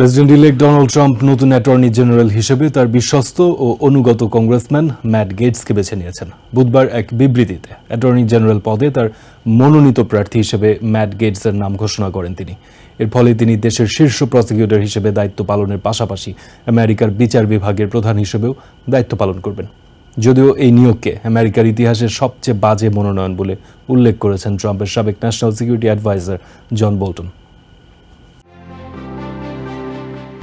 President elect Donald Trump নতুন attorney general হিসেবে তার বিশ্বস্ত ও অনুগত কংগ্রেসম্যান ম্যাট গেটসকে বেছে নিয়েছেন। বুধবার এক বিবৃতিতে অ্যাটর্নি জেনারেল পদে তার মনোনীত প্রার্থী হিসেবে ম্যাট গেটসের নাম ঘোষণা করেন তিনি। এর ফলে তিনি দেশের শীর্ষ প্রসিকিউটর হিসেবে দায়িত্ব পালনের পাশাপাশি আমেরিকার বিচার বিভাগের প্রধান হিসেবেও দায়িত্ব পালন করবেন। যদিও এই নিয়োগকে আমেরিকার ইতিহাসের সবচেয়ে বাজে মনোনয়ন বলে উল্লেখ করেছেন ট্রাম্পের সাবেক national security adviser John Bolton.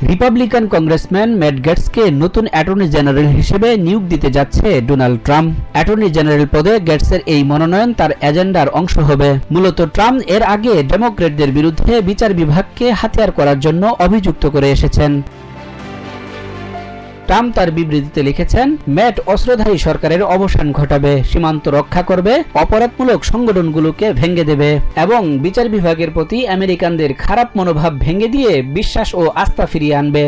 Republican congressman Matt গেটসকে নতুন অ্যাটর্নি জেনারেল হিসেবে নিয়োগ দিতে যাচ্ছে ডোনাল্ড ট্রাম্প অ্যাটর্নি জেনারেল পদে গেটসের এই মনোনয়ন তার এজেন্ডার অংশ হবে। মূলত ট্রাম্প এর আগে ডেমোক্রেটদের বিরুদ্ধে বিচার বিভাগকে হাতিয়ার করার জন্য অভিযুক্ত করে এসেছেন। ট্রাম্প তার বিবৃতিতে লিখেছেন, ম্যাট অস্ত্রধারী সরকারের অবসান ঘটাবে, সীমান্ত রক্ষা করবে, অপরাধমূলক সংগঠনগুলোকে ভেঙে দেবে এবং বিচার বিভাগের প্রতি আমেরিকানদের খারাপ মনোভাব ভেঙে দিয়ে বিশ্বাস ও আস্থা ফিরিয়ে আনবে।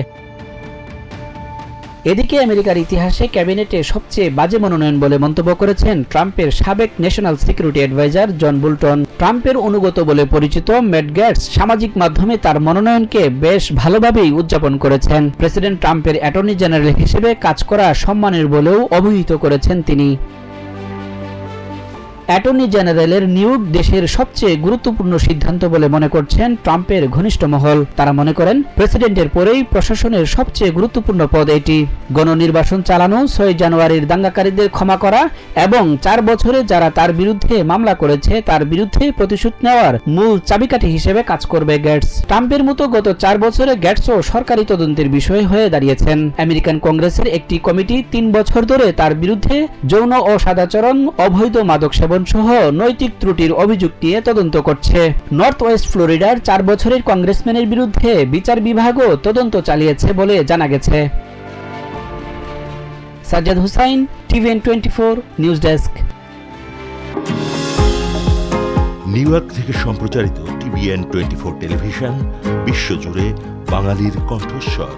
এদিকে আমেরিকার ইতিহাসে ক্যাবিনেটে সবচেয়ে বাজে মনোনয়ন বলে মন্তব্য করেছেন ট্রাম্পের সাবেক national security adviser John Bolton. ট্রাম্পের অনুগত বলে পরিচিত ম্যাট গেটস সামাজিক মাধ্যমে তার মনোনয়নকে বেশ ভালোভাবেই উদযাপন করেছেন। প্রেসিডেন্ট ট্রাম্পের অ্যাটর্নি জেনারেল হিসেবে কাজ করা সম্মানের বলেও অভিহিত করেছেন তিনি। অ্যাটর্নি জেনারেলের নিয়োগ দেশের সবচেয়ে গুরুত্বপূর্ণ সিদ্ধান্ত বলে মনে করছেন ট্রাম্পের ঘনিষ্ঠ মহল। তারা মনে করেন, প্রেসিডেন্টের পরেই প্রশাসনের সবচেয়ে গুরুত্বপূর্ণ পদ এটি। গণনির্বাচন চালানো, ছয় জানুয়ারির দাঙ্গাকারীদের ক্ষমা করা এবং চার বছরে যারা তার বিরুদ্ধে মামলা করেছে, তার বিরুদ্ধে প্রতিশোধ নেওয়ার মূল চাবিকাঠি হিসেবে কাজ করবে গেটস ট্রাম্পের মতো গত চার বছরে গেটসও সরকারি তদন্তের বিষয় হয়ে দাঁড়িয়েছেন। আমেরিকান কংগ্রেসের একটি কমিটি তিন বছর ধরে তার বিরুদ্ধে যৌন ও সাদাচরণ, অবৈধ মাদক সেবন সহ নৈতিক ত্রুটির অভিযোগ নিয়ে তদন্ত করছে। নর্থ ওয়েস্ট ফ্লোরিডার চার বছরের কংগ্রেসম্যানের বিরুদ্ধে বিচার বিভাগও তদন্ত চালিয়েছে বলে জানা গেছে। Sajjad Hussain, TVN twenty four news desk. New York থেকে সম্প্রচারিত টিভিএন টোয়েন্টি ফোর টেলিভিশন, বিশ্বজুড়ে বাঙালির কণ্ঠস্বর।